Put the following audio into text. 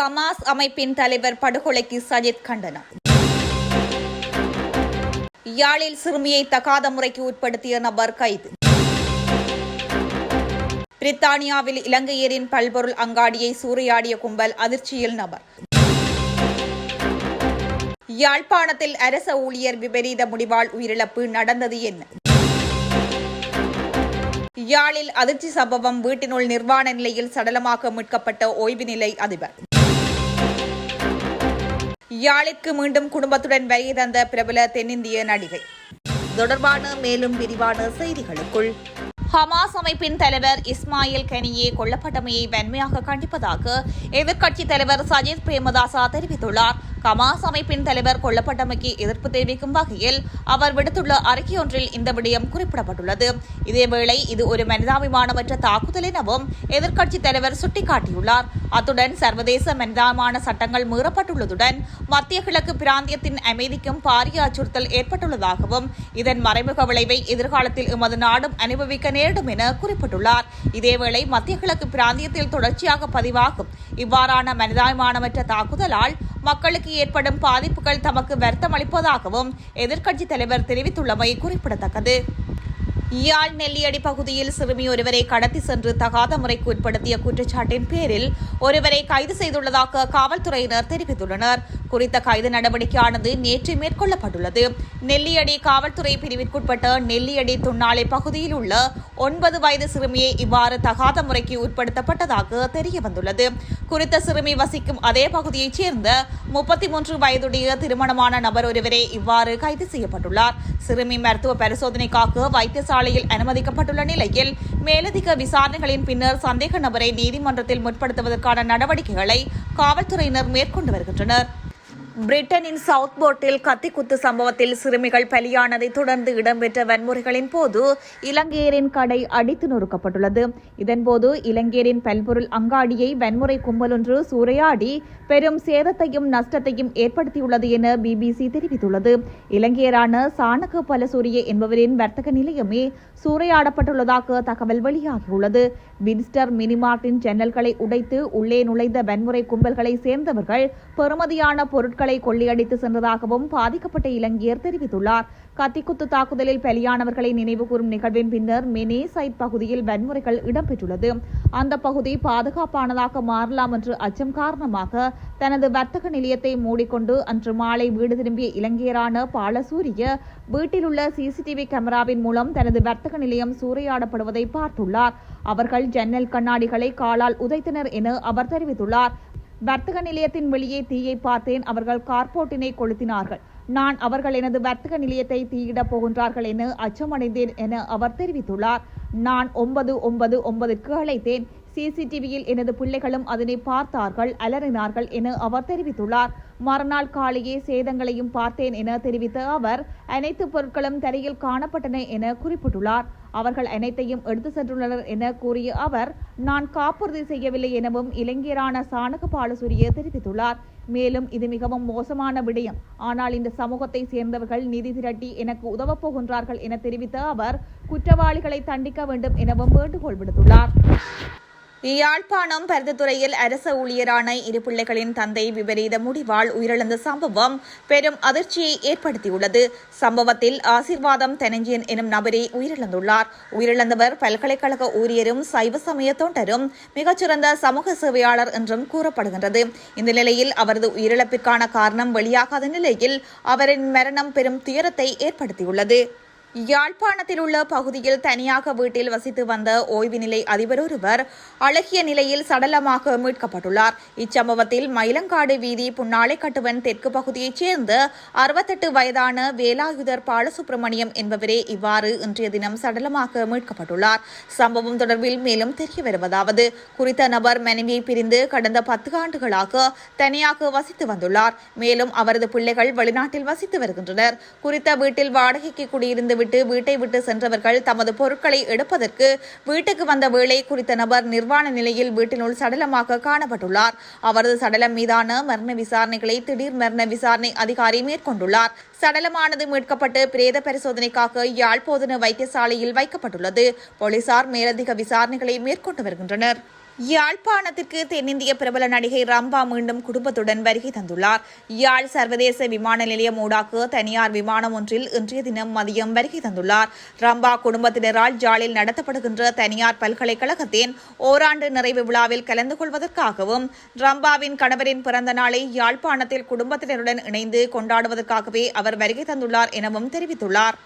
கமாஸ் அமைப்பின் தலைவர் படுகொலைக்கு சஜித் கண்டனம். யாழில் சிறுமியை தகாத முறைக்கு உட்படுத்திய நபர் கைது. பிரித்தானியாவில் இலங்கையரின் பல்பொருள் அங்காடியை சூறையாடிய கும்பல் அதிர்ச்சியில் நபர். யாழ்ப்பாணத்தில் அரச ஊழியர் விபரீத முடிவால் உயிரிழப்பு நடந்தது என்ன? யாழில் அதிர்ச்சி சம்பவம் வீட்டினுள் நிர்வாண நிலையில் சடலமாக மீட்கப்பட்ட ஓய்வு நிலை அதிபர். யாழிற்கு மீண்டும் குடும்பத்துடன் வருகை தந்த பிரபல தென்னிந்திய நடிகை. தொடர்பான மேலும் விரிவான செய்திகளுக்குள் ஹமாஸ் அமைப்பின் தலைவர் இஸ்மாயில் கனியே கொல்லப்பட்டமையை வன்மையாக கண்டிப்பதாக எதிர்க்கட்சித் தலைவர் சஜித் பிரேமதாசா தெரிவித்துள்ளார். ஹமாஸ் அமைப்பின் தலைவர் கொல்லப்பட்டமைக்கு எதிர்ப்பு தெரிவிக்கும் வகையில் அவர் விடுத்துள்ள அறிக்கையொன்றில் இந்த விடயம் குறிப்பிடப்பட்டுள்ளது. இதேவேளை இது ஒரு மனிதாபிமானமற்ற தாக்குதல் எனவும் எதிர்க்கட்சித் தலைவர் சுட்டிக்காட்டியுள்ளார். அத்துடன் சர்வதேச மனிதாபிமான சட்டங்கள் மீறப்பட்டுள்ளதுடன் மத்திய கிழக்கு பிராந்தியத்தின் அமைதிக்கும் பாரிய அச்சுறுத்தல் ஏற்பட்டுள்ளதாகவும் இதன் மறைமுக விளைவை எதிர்காலத்தில் எமது நாடும் அனுபவிக்க வேண்டும் என குறிப்பிட்டுள்ளார். இதேவேளை மத்திய கிழக்கு பிராந்தியத்தில் தொடர்ச்சியாக பதிவாகும். இவ்வாறான மனிதாயமானமற்ற தாக்குதலால் மக்களுக்கு ஏற்படும் பாதிப்புகள் தமக்கு வருத்தம் அளிப்பதாகவும் எதிர்க்கட்சித் தலைவர் தெரிவித்துள்ளமை குறிப்பிடத்தக்கது. யாழ் நெல்லியடி பகுதியில் சிறுமி ஒருவரை கடத்தி சென்று தகாத முறைக்கு உட்படுத்திய குற்றச்சாட்டின் பேரில் ஒருவரை கைது செய்துள்ளதாக காவல்துறையினர் தெரிவித்துள்ளனர். குறித்த கைது நடவடிக்கையானது நேற்று மேற்கொள்ளப்பட்டுள்ளது. நெல்லியடி காவல்துறை பிரிவிற்குட்பட்ட நெல்லியடி துண்ணாலை பகுதியில் உள்ள ஒன்பது வயது சிறுமியை இவ்வாறு தகாத முறைக்கு உட்படுத்தப்பட்டதாக தெரியவந்துள்ளது. குறித்த சிறுமி வசிக்கும் அதே பகுதியைச் சேர்ந்த முப்பத்தி மூன்று வயதுடைய திருமணமான நபர் ஒருவரே இவ்வாறு கைது செய்யப்பட்டுள்ளார். சிறுமி மருத்துவ பரிசோதனைக்காக வைத்தியசாலையில் அனுமதிக்கப்பட்டுள்ள நிலையில் மேலதிக விசாரணைகளின் பின்னர் சந்தேக நபரை நீதிமன்றத்தில் முற்படுத்துவதற்கான நடவடிக்கைகளை காவல்துறையினர் மேற்கொண்டு வருகின்றனர். பிரிட்டனின் சவுத் போர்ட்டில் கத்திக்குத்து சம்பவத்தில் சிறுமிகள் பலியானதை தொடர்ந்து இடம்பெற்ற வன்முறைகளின் போது இலங்கையரின் கடை அடித்து நொறுக்கப்பட்டுள்ளது. இதன்போது இலங்கையரின் பல்பொருள் அங்காடியை வன்முறை கும்பலொன்று சூறையாடி பெரும் சேதத்தையும் நஷ்டத்தையும் ஏற்படுத்தியுள்ளது என பிபிசி தெரிவித்துள்ளது. இலங்கையரான சாணக பலசூரிய என்பவரின் வர்த்தக நிலையமே சூறையாடப்பட்டுள்ளதாக தகவல் வெளியாகியுள்ளது. வின்ஸ்டர் மினிமார்ட்டின் ஜன்னல்களை உடைத்து உள்ளே நுழைந்த வன்முறை கும்பல்களை சேர்ந்தவர்கள் பெறுமதியான பொருட்கள் கொள்ளையடித்து சென்றதாகவும் பாதிக்கப்பட்ட இலங்கையர் தெரிவித்துள்ளார். கத்திக்குத்து தாக்குதலில் பலியானவர்களை நினைவுகூரும் நிகழ்வின் பின்னர் மெனே சைட் பகுதியில் வன்முறைகள் இடம்பெற்றுள்ளது. அந்த பகுதி பாதுகாப்பானதாக மாறலாம் என்று அச்சம் காரணமாக தனது வர்த்தக நிலையத்தை மூடிக்கொண்டு அன்று மாலை வீடு திரும்பிய இலங்கையரான பாலசூரிய வீட்டிலுள்ள சிசிடிவி கேமராவின் மூலம் தனது வர்த்தக நிலையம் சூறையாடப்படுவதை பார்த்துள்ளார். அவர்கள் ஜன்னல் கண்ணாடிகளை காலால் உதைத்தனர் என அவர் தெரிவித்துள்ளார். வர்த்தக நிலையத்தின் வெளியே தீயை பார்த்தேன். அவர்கள் கார்போர்ட்டினை கொளுத்தினார்கள். நான் அவர்கள் எனது வர்த்தக நிலையத்தை தீயிடப் போகின்றார்கள் என அச்சமடைந்தேன் என அவர் தெரிவித்துள்ளார். நான் ஒன்பது ஒன்பது ஒன்பதுக்கு அழைத்தேன். சிசிடிவியில் எனது பிள்ளைகளும் அதனை பார்த்தார்கள் அலறினார்கள் என அவர் தெரிவித்துள்ளார். மறுநாள் காலையே சேதங்களையும் பார்த்தேன் என தெரிவித்த அவர் அனைத்து பொருட்களும் தரையில் காணப்பட்டன என குறிப்பிட்டுள்ளார். அவர்கள் அனைத்தையும் எடுத்து சென்றுள்ளனர் என கூறிய அவர் நான் காப்புறுதி செய்யவில்லை எனவும் இளைஞரான சாணக பாலசூரிய தெரிவித்துள்ளார். மேலும் இது மிகவும் மோசமான விடயம். ஆனால் இந்த சமூகத்தை சேர்ந்தவர்கள் நிதி திரட்டி எனக்கு உதவப் போகின்றார்கள் என தெரிவித்த அவர் குற்றவாளிகளை தண்டிக்க வேண்டும் எனவும் வேண்டுகோள் விடுத்துள்ளார். யாழ்ப்பாணம் பருத்தித்துறையில் அரச ஊழியரான இரு பிள்ளைகளின் தந்தை விபரீத முடிவால் உயிரிழந்த சம்பவம் பெரும் அதிர்ச்சியை ஏற்படுத்தியுள்ளது. சம்பவத்தில் ஆசிர்வாதம் தெனஞ்சியன் எனும் நபரே உயிரிழந்துள்ளார். உயிரிழந்தவர் பல்கலைக்கழக ஊழியரும் சைவ சமய தொண்டரும் மிகச்சிறந்த சமூக சேவையாளர் என்றும் கூறப்படுகின்றது. இந்த நிலையில் அவரது உயிரிழப்பிற்கான காரணம் வெளியாகாத நிலையில் அவரின் மரணம் பெரும் துயரத்தை ஏற்படுத்தியுள்ளது. யாழ்ப்பாணத்தில் உள்ள பகுதியில் தனியாக வீட்டில் வசித்து வந்த ஓய்வு நிலை அதிபர் ஒருவர் அழகிய நிலையில் சடலமாக மீட்கப்பட்டுள்ளார். இச்சம்பவத்தில் மயிலங்காடு வீதி புன்னாலை கட்டுவன் தெற்கு பகுதியைச் சேர்ந்த அறுபத்தெட்டு வயதான வேலாயுதர் பாலசுப்பிரமணியம் என்பவரே இவ்வாறு இன்றைய தினம் சடலமாக மீட்கப்பட்டுள்ளார். சம்பவம் தொடர்பில் மேலும் தெரிய வருவதாவது. குறித்த நபர் மனைவியை பிரிந்து கடந்த பத்து ஆண்டுகளாக தனியாக வசித்து வந்துள்ளார். மேலும் அவரது பிள்ளைகள் வெளிநாட்டில் வசித்து வருகின்றனர். குறித்த வீட்டில் வாடகைக்கு குடியிருந்து விட்டு வீட்டை விட்டு சென்றவர்கள் தமது பொருட்களை எடுப்பதற்கு வீட்டுக்கு வந்த வேளை குறித்த நபர் நிர்வாண நிலையில் வீட்டினுள் சடலமாக காணப்பட்டுள்ளார். அவரது சடலம் மீதான மரண விசாரணைகளை திடீர் மரண விசாரணை அதிகாரி மேற்கொண்டுள்ளார். சடலமானது மீட்கப்பட்டு பிரேத பரிசோதனைக்காக யாழ்ப்போதன வைத்தியசாலையில் வைக்கப்பட்டுள்ளது. போலீசார் மேலதிக விசாரணைகளை மேற்கொண்டு வருகின்றனர். யாழ்ப்பாணத்திற்கு தென்னிந்திய பிரபல நடிகை ரம்பா மீண்டும் குடும்பத்துடன் வருகை தந்துள்ளார். யாழ் சர்வதேச விமான நிலையம் ஊடாக தனியார் விமானம் ஒன்றில் இன்றைய தினம் மதியம் வருகை தந்துள்ளார். ரம்பா குடும்பத்தினரால் யாழில் நடத்தப்படுகின்ற தனியார் பல்கலைக்கழகத்தின் ஓராண்டு நிறைவு விழாவில் கலந்து கொள்வதற்காகவும் ரம்பாவின் கணவரின் பிறந்த நாளை யாழ்ப்பாணத்தில் குடும்பத்தினருடன் இணைந்து கொண்டாடுவதற்காகவே அவர் வருகை தந்துள்ளார் எனவும் தெரிவித்துள்ளார்.